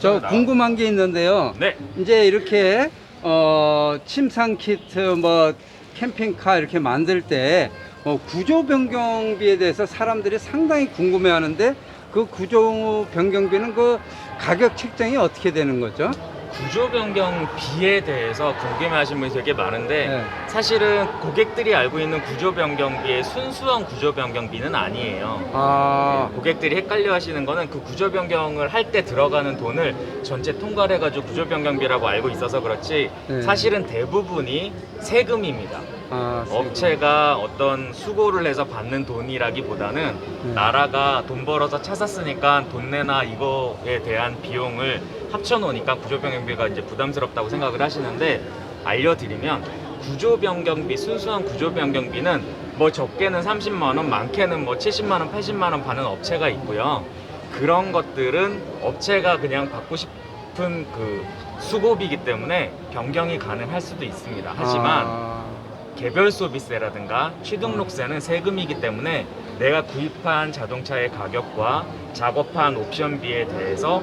저 나가- 궁금한 게 있는데요. 네. 이제 이렇게 어, 침상 키트 뭐 캠핑카 이렇게 만들 때 어, 구조 변경비에 대해서 사람들이 상당히 궁금해하는데 그 구조 변경비는 그 가격 책정이 어떻게 되는 거죠? 구조 변경 비에 대해서 궁금해하시는 분이 되게 많은데 네. 사실은 고객들이 알고 있는 구조 변경비의 순수한 구조 변경비는 아니에요. 아, 고객들이 헷갈려 하시는 거는 그 구조 변경을 할 때 들어가는 돈을 전체 통과를 해가지고 구조 변경비라고 알고 있어서 그렇지 네. 사실은 대부분이 세금입니다. 아, 업체가 어떤 수고를 해서 받는 돈이라기보다는 네. 나라가 돈 벌어서 차 샀으니까 돈 내나 이거에 대한 비용을 합쳐놓으니까 구조변경비가 이제 부담스럽다고 생각을 하시는데 알려드리면 구조변경비 순수한 구조변경비는 뭐 적게는 30만 원, 많게는 뭐 70만 원, 80만 원 받는 업체가 있고요. 그런 것들은 업체가 그냥 받고 싶은 그 수고비이기 때문에 변경이 가능할 수도 있습니다. 하지만 아, 개별 소비세라든가 취등록세는 세금이기 때문에 내가 구입한 자동차의 가격과 작업한 옵션비에 대해서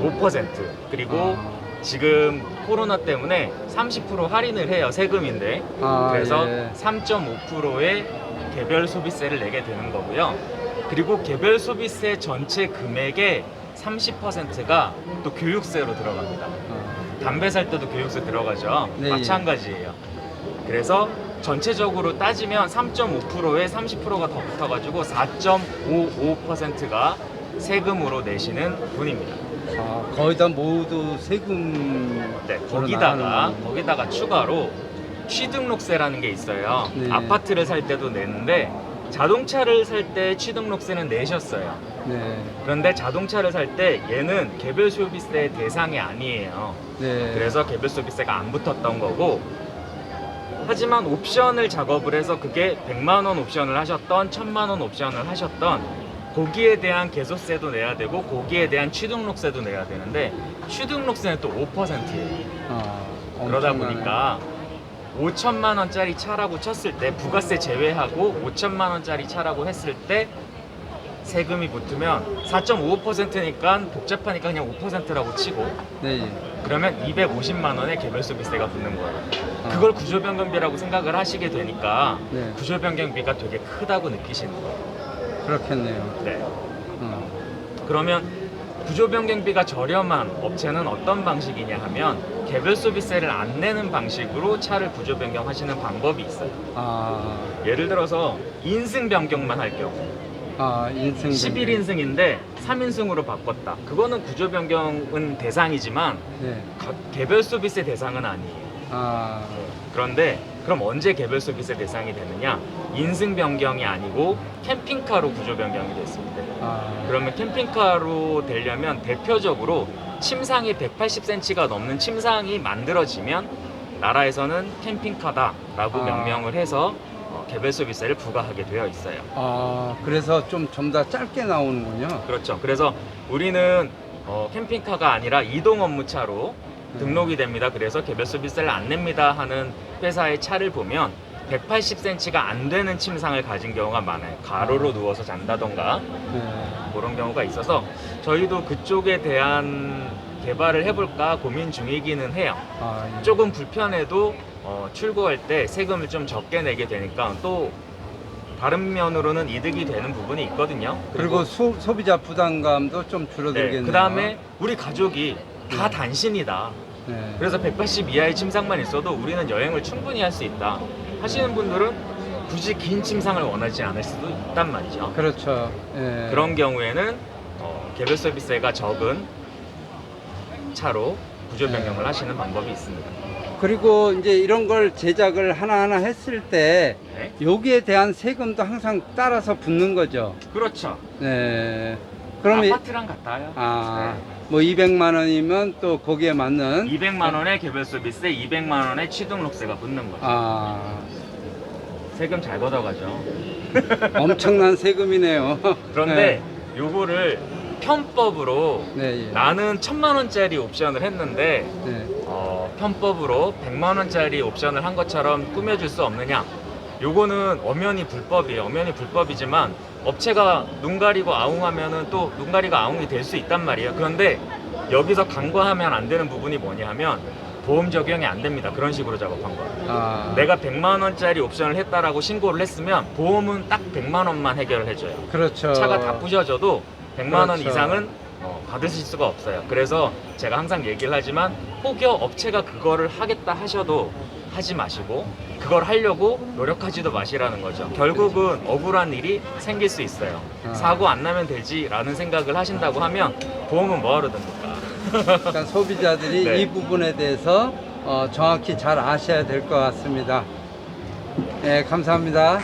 5% 그리고 아. 지금 코로나 때문에 30% 할인을 해요 세금인데 아, 그래서 예. 3.5%의 개별 소비세를 내게 되는 거고요 그리고 개별 소비세 전체 금액의 30%가 또 교육세로 들어갑니다 아, 담배 살 때도 교육세 들어가죠. 네, 마찬가지예요. 그래서 전체적으로 따지면 3.5%에 30%가 더 붙어가지고 4.55%가 세금으로 내시는 분입니다. 아, 거의 다 모두 세금 네, 거기다가 거기다가 추가로 취등록세라는 게 있어요. 네. 아파트를 살 때도 내는데 자동차를 살 때 취등록세는 내셨어요. 네, 그런데 자동차를 살 때 얘는 개별 소비세 대상이 아니에요. 네. 그래서 개별 소비세가 안 붙었던 거고 하지만 옵션을 작업을 해서 그게 100만 원 옵션을 하셨던 1000만 원 옵션을 하셨던 거기에 대한 개소세도 내야 되고 거기에 대한 취등록세도 내야 되는데 취등록세는 또 5%예요. 아, 그러다 엄청나네. 보니까 5천만 원짜리 차라고 쳤을 때 부가세 제외하고 5천만 원짜리 차라고 했을 때 세금이 붙으면 4.55%니까 복잡하니까 그냥 5%라고 치고 네, 예. 그러면 250만 원의 개별 소비세가 붙는 거예요. 아. 그걸 구조변경비라고 생각을 하시게 되니까 네. 구조변경비가 되게 크다고 느끼시는 거예요. 그렇겠네요. 네. 어. 그러면 구조 변경비가 저렴한 업체는 어떤 방식이냐 하면 개별 소비세를 안 내는 방식으로 차를 구조 변경하시는 방법이 있어요. 아, 예를 들어서 인승 변경만 할 경우 아, 인생 11인승인데 3인승으로 바꿨다. 그거는 구조 변경은 대상이지만 네. 가- 개별 소비세 대상은 아니에요. 아, 그런데 그럼 언제 개별 소비세 대상이 되느냐? 인승 변경이 아니고 캠핑카로 구조 변경이 됐습니다. 아, 그러면 캠핑카로 되려면 대표적으로 침상이 180cm가 넘는 침상이 만들어지면 나라에서는 캠핑카다라고 아. 명명을 해서 어, 개별 소비세를 부과하게 되어 있어요. 아, 그래서 좀좀더 짧게 나오는군요. 그렇죠. 그래서 우리는 어, 캠핑카가 아니라 이동 업무차로 등록이 됩니다. 그래서 개별 서비스를 안 냅니다 하는 회사의 차를 보면 180cm가 안 되는 침상을 가진 경우가 많아요. 가로로 누워서 잔다던가 네. 그런 경우가 있어서 저희도 그쪽에 대한 개발을 해볼까 고민 중이기는 해요. 아, 예. 조금 불편해도 어, 출고할 때 세금을 좀 적게 내게 되니까 또 다른 면으로는 이득이 되는 부분이 있거든요. 그리고 소, 소비자 부담감도 좀 줄어들겠네요. 네, 그 다음에 우리 가족이 다 네. 단신이다. 네. 그래서 180 이하의 침상만 있어도 우리는 여행을 충분히 할 수 있다. 하시는 분들은 굳이 긴 침상을 원하지 않을 수도 있단 말이죠. 그렇죠. 예. 그런 경우에는 어, 개별 서비스가 적은 차로 구조 변경을 네. 하시는 방법이 있습니다. 그리고 이제 이런 걸 제작을 하나하나 했을 때 네. 여기에 대한 세금도 항상 따라서 붙는 거죠. 그렇죠. 네. 그러면 아파트랑 같아요. 아, 뭐 200만 원이면 또 거기에 맞는 200만 원의 개별 서비스에 200만 원의 취등록세가 붙는 거죠. 아, 세금 잘 걷어가죠. 엄청난 세금이네요. 그런데 요거를 편법으로 네, 예. 나는 천만 원짜리 옵션을 했는데 네. 어, 편법으로 100만 원짜리 옵션을 한 것처럼 꾸며줄 수 없느냐? 요거는 엄연히 불법이에요. 엄연히 불법이지만 업체가 눈 가리고 아웅하면은 또 눈 가리고 아웅이 될 수 있단 말이에요. 그런데 여기서 간과하면 안 되는 부분이 뭐냐 하면 보험 적용이 안 됩니다. 그런 식으로 작업한 거예요. 아, 내가 100만 원짜리 옵션을 했다라고 신고를 했으면 보험은 딱 100만 원만 해결을 해줘요. 그렇죠. 차가 다 부셔져도 100만 원 그렇죠. 이상은 어, 받으실 수가 없어요. 그래서 제가 항상 얘기를 하지만 혹여 업체가 그거를 하겠다 하셔도 하지 마시고 그걸 하려고 노력하지도 마시라는 거죠. 결국은 억울한 일이 생길 수 있어요. 아. 사고 안 나면 되지라는 생각을 하신다고 하면 보험은 뭐하러 듭니까? 그러니까 소비자들이 네. 이 부분에 대해서 어, 정확히 잘 아셔야 될 것 같습니다. 네, 감사합니다.